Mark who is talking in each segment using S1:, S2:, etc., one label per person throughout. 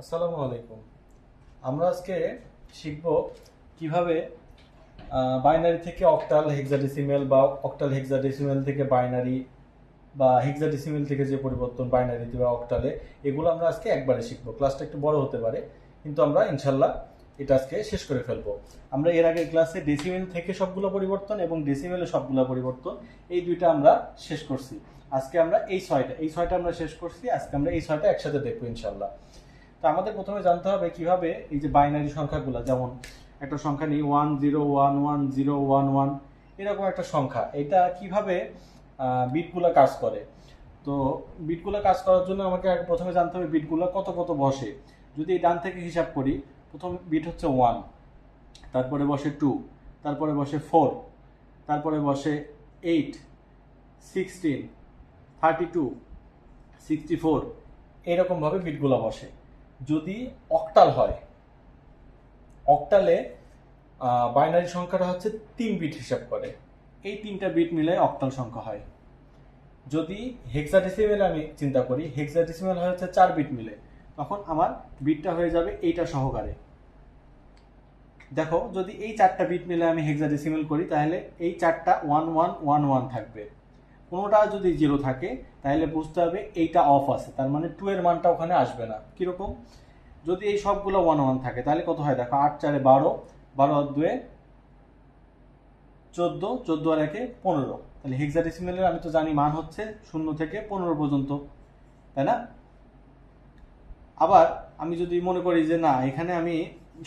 S1: আসসালামু আলাইকুম। আমরা আজকে শিখব কীভাবে বাইনারি থেকে অক্টাল হেক্সাডেসিমেল বা অক্টাল হেক্সাডেসিমেল থেকে বাইনারি বা হেক্সাডেসিমেল থেকে যে পরিবর্তন বাইনারিতে বা অক্টালে এগুলো আমরা আজকে একবারে শিখব। ক্লাসটা একটু বড় হতে পারে, কিন্তু আমরা ইনশাল্লাহ এটা আজকে শেষ করে ফেলব। আমরা এর আগের ক্লাসে ডেসিমেল থেকে সবগুলো পরিবর্তন এবং ডেসিমেলে সবগুলো পরিবর্তন, এই দুইটা আমরা শেষ করছি। আজকে আমরা এই ছয়টা এই ছয়টা আমরা শেষ করছি, আজকে আমরা এই ছয়টা একসাথে দেখব ইনশাল্লাহ। তো আমাদের প্রথমে জানতে হবে কীভাবে এই যে বাইনারি সংখ্যাগুলো, যেমন একটা সংখ্যা নিই one zero one one zero one one এরকম একটা সংখ্যা। এটা কীভাবে বিটগুলো কাজ করে? তো বিটগুলো কাজ করার জন্য আমাকে প্রথমে জানতে হবে বিটগুলো কত কত বসে। যদি এই ডান থেকে হিসাব করি, প্রথম বিট হচ্ছে ওয়ান তারপরে বসে টু তারপরে বসে ফোর তারপরে বসে eight sixteen thirty two sixty four এরকমভাবে বিটগুলো বসে। যদি অক্টাল হয়, অক্টালে বাইনারি সংখ্যাটা হচ্ছে তিন বিট হিসাব করে। এই তিনটা বিট মিলে অক্টাল সংখ্যা হয়। যদি হেক্সাডেসিমেল আমি চিন্তা করি হেক্সাডেসিমেল হচ্ছে চার বিট মিলে, তখন আমার বিটটা হয়ে যাবে এইটা সহকারে। দেখো, যদি এই চারটা বিট মিলে আমি হেক্সাডেসিমেল করি, তাহলে এই চারটা ওয়ান ওয়ান ওয়ান ওয়ান থাকবে। কোনোটা যদি জিরো থাকে, তাহলে বুঝতে হবে এইটা অফ আছে। তার মানে টু এর মানটা ওখানে আসবে না। কীরকম? যদি এই সবগুলো ওয়ান ওয়ান থাকে, তাহলে কত হয়? দেখো, আট, চারে বারো বারো আর দুয়ে চোদ্দ চোদ্দ আর একে পনেরো। তাহলে হেক্সাডেসিমেলের আমি তো জানি, মান হচ্ছে শূন্য থেকে পনেরো পর্যন্ত। তাই না? আবার আমি যদি মনে করি যে না, এখানে আমি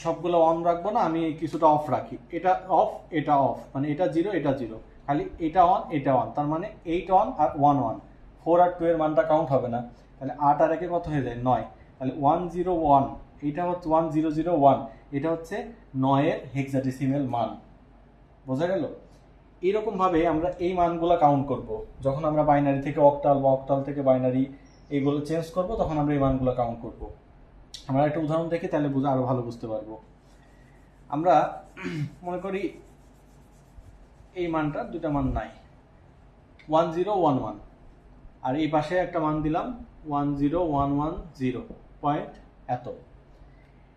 S1: সবগুলো অন রাখব না, আমি কিছুটা অফ রাখি। এটা অফ এটা অফ মানে এটা জিরো এটা জিরো খালি এটা অন এটা অন তার মানে এইট অন আর ওয়ান ওয়ান ফোর আর টু এর মানটা কাউন্ট হবে না। তাহলে আট আর একে কত হয়ে যায়? নয়। তাহলে ওয়ান জিরো ওয়ান এটা হচ্ছে ওয়ান জিরো জিরো ওয়ান এটা হচ্ছে নয়ের হেক্সাডেসিমেল মান। বোঝা গেল? এরকমভাবে আমরা এই মানগুলো কাউন্ট করব। যখন আমরা বাইনারি থেকে অক্টাল বা অক্টাল থেকে বাইনারি এইগুলো চেঞ্জ করব, তখন আমরা এই মানগুলো কাউন্ট করব। আমরা একটা উদাহরণ দেখি, তাহলে বুঝে আরও ভালো বুঝতে পারব। আমরা মনে করি এই মানটা দুটা মান নাই। ওয়ান জিরো ওয়ান ওয়ান আর এই পাশে একটা মান দিলাম one zero one one zero point এত।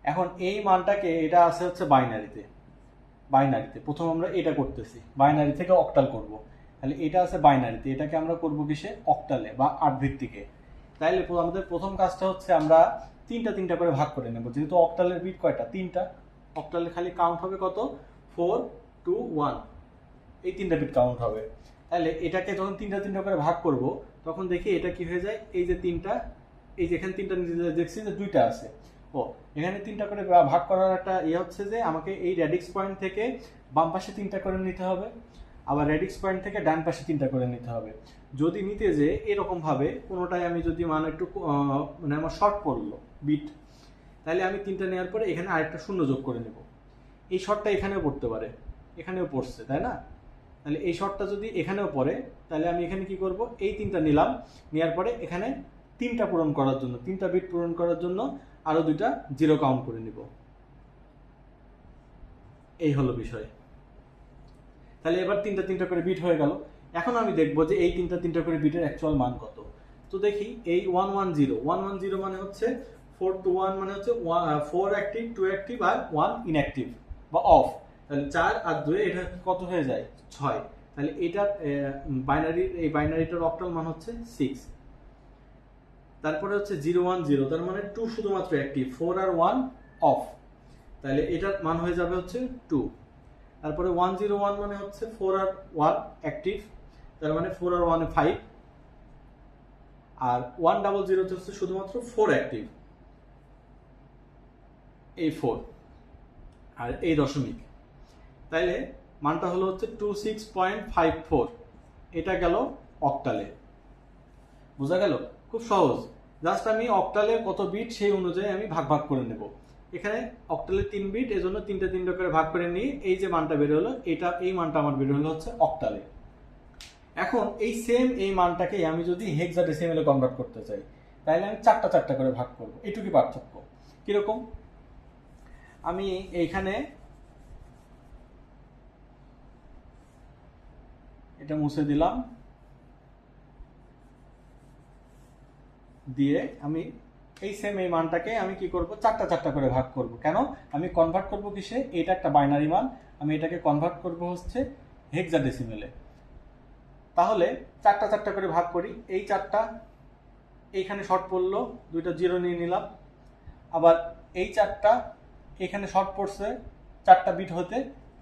S1: এখন এই মানটাকে, এটা আছে হচ্ছে বাইনারিতে। বাইনারিতে, প্রথম আমরা এটা করতেছি। বাইনারি থেকে অক্টাল করব। তাহলে এটা আছে বাইনারিতে, এটাকে আমরা করব কিসে? অক্টালে বা আট ভিত্তিকে তাইলে আমাদের প্রথম কাজটা হচ্ছে আমরা তিনটা তিনটা করে ভাগ করে নেব। যেহেতু অক্টালের বিট কয়টা? তিনটা। অক্টালে খালি কাউন্ট হবে কত? ফোর টু ওয়ান এই তিনটা বিট কাউন্ট হবে। তাহলে এটাকে যখন তিনটা তিনটা করে ভাগ করব, তখন দেখি এটা কি হয়ে যায়? এই যে তিনটা, এই যে এখানে তিনটা দেখছি যে দুইটা আছে। ও, এখানে তিনটা করে ভাগ করার একটা ইয়ে হচ্ছে যে আমাকে এই রেডিক্স পয়েন্ট থেকে বাম পাশে তিনটা করে নিতে হবে, আবার রেডিক্স পয়েন্ট থেকে ডান পাশে তিনটা করে নিতে হবে। যদি নিতে যে এরকমভাবে কোনোটাই আমি যদি মানে একটু মানে আমার শর্ট পড়ল বিট তাহলে আমি তিনটা নেওয়ার পরে এখানে আরেকটা শূন্য যোগ করে নেব। এই শর্টটা এখানেও পড়তে পারে, এখানেও পড়ছে, তাই না? তাহলে এই শর্টটা যদি এখানেও পড়ে, তাহলে আমি এখানে কি করব? এই তিনটা নিলাম নেওয়ার পরে এখানে তিনটা পূরণ করার জন্য, তিনটা বিট পূরণ করার জন্য আরও দুইটা জিরো কাউন্ট করে নিব। এই হলো বিষয়। তাহলে এবার তিনটা তিনটা করে বিট হয়ে গেল। এখন আমি দেখব যে এই তিনটা তিনটা করে বিটের অ্যাকচুয়াল মান কত। তো দেখি, এই one one zero one one zero মানে হচ্ছে ফোর টু ওয়ান মানে হচ্ছে ফোর অ্যাক্টিভ টু অ্যাক্টিভ আর ওয়ান ইনঅ্যাক্টিভ বা অফ তাহলে চার আর দুয়ে এটা কত হয়ে যায়? ছয়। তাহলে এটার বাইনারি, এই বাইনারিটার অক্টাল মান হচ্ছে সিক্স তারপরে হচ্ছে জিরো ওয়ান জিরো তার মানে টু শুধুমাত্র অ্যাক্টিভ ফোর আর ওয়ান অফ তাহলে এটার মান হয়ে যাবে হচ্ছে টু তারপরে ওয়ান জিরো ওয়ান মানে হচ্ছে ফোর আর ওয়ান অ্যাক্টিভ তার মানে ফোর আর ওয়ান ফাইভ আর ওয়ান ডাবল জিরো হচ্ছে শুধুমাত্র ফোর অ্যাক্টিভ এই ফোর আর এই দশমিক। তাইলে মানটা হলো হচ্ছে two six point five four এটা গেল অক্টালে বোঝা গেল? খুব সহজ। জাস্ট আমি অক্টালে কত বিট সেই অনুযায়ী আমি ভাগ ভাগ করে নেব। এখানে অক্টালে তিন বিট এজন্য তিনটে তিনটে করে ভাগ করে নিয়ে এই যে মানটা বের হলো, এটা, এই মানটা আমার বের হলো হচ্ছে অক্টালে এখন এই সেম এই মানটাকে আমি যদি হেক্সাডেসিমেলে কনভার্ট করতে চাই তাহলে আমি চারটা চারটা করে ভাগ করব। এটুকুই পার্থক্য। কীরকম? আমি এইখানে এটা মুছে দিলাম। দিয়ে আমি এই সেম এই মানটাকে আমি কি করব? চারটা চারটা করে ভাগ করব। কেন? আমি কনভার্ট করব কিসে? এটা একটা বাইনারি মান। আমি এটাকে কনভার্ট করব হচ্ছে হেক্সাডেসিমেলে তাহলে চারটা চারটা করে ভাগ করি। এই চারটা এইখানে শর্ট পড়ল, দুইটা জিরো নিয়ে নিলাম। আবার এই চারটা এখানে শর্ট পড়ছে, চারটা বিট হতে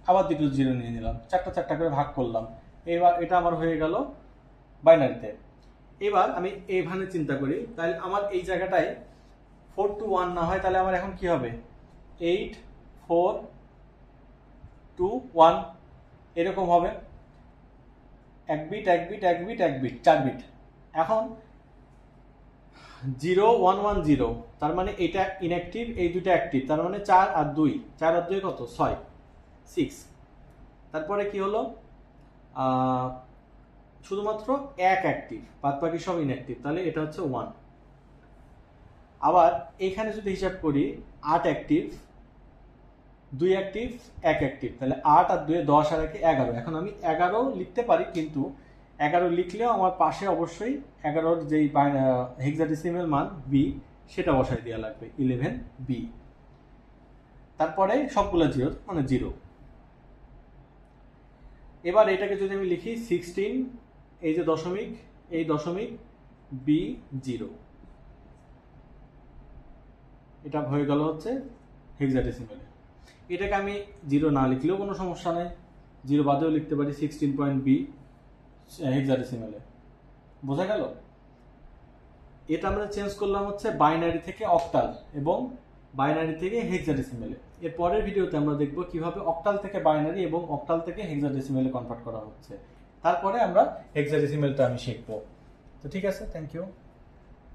S1: আবার দুটো জিরো নিয়ে নিলাম। চারটা চারটা করে ভাগ করলাম। এবার এটা আমার হয়ে গেল বাইনারিতে। এবার আমি এইভাবে চিন্তা করি, তাহলে আমার এই জায়গাটায় ফোর টু ওয়ান না হয়, তাহলে আমার এখন কি হবে? এইট ফোর টু ওয়ান এরকম হবে। এক বিট এক বিট এক বিট এক বিট চার বিট এখন জিরো ওয়ান ওয়ান জিরো তার মানে এটা ইনঅ্যাক্টিভ এই দুটো অ্যাক্টিভ তার মানে চার আর দুই, চার আর দুই কত? ছয় সিক্স তারপরে কি হলো? শুধুমাত্র এক অ্যাক্টিভ বাদ বাকি সব ইনঅ্যাক্টিভ তাহলে এটা হচ্ছে ওয়ান আবার এখানে যদি হিসাব করি, আট অ্যাক্টিভ দুই অ্যাক্টিভ এক অ্যাক্টিভ তাহলে আট আর দুয়ে দশ আর একে এগারো। এখন আমি এগারো লিখতে পারি, কিন্তু এগারো লিখলেও আমার পাশে অবশ্যই এগারোর যেই হেক্সাডেসিমেল মান বি সেটা বসাই দেওয়া লাগবে ইলেভেন বি তারপরে সবগুলো জিরো মানে জিরো এবার এটাকে যদি আমি লিখি সিক্সটিন এই যে দশমিক, এই দশমিক বি জিরো এটা হয়ে গেল হচ্ছে হেক্সাডেসিমেলে এটাকে আমি জিরো না লিখলেও কোনো সমস্যা নেই। জিরো বাদেও লিখতে পারি সিক্সটিন পয়েন্ট বি হেক্সাডেসিমেলে বোঝা গেল? এটা আমরা চেঞ্জ করলাম হচ্ছে বাইনারি থেকে অক্টাল এবং বাইনারি থেকে হেক্সাডেসিমেলে এর পরের ভিডিওতে আমরা দেখব কীভাবে অক্টাল থেকে বাইনারি এবং অক্টাল থেকে হেক্সাডেসিমেলে কনভার্ট করা হচ্ছে। তারপরে আমরা হেক্সাডেসিমেলটা আমি শিখব। তো ঠিক আছে থ্যাংক ইউ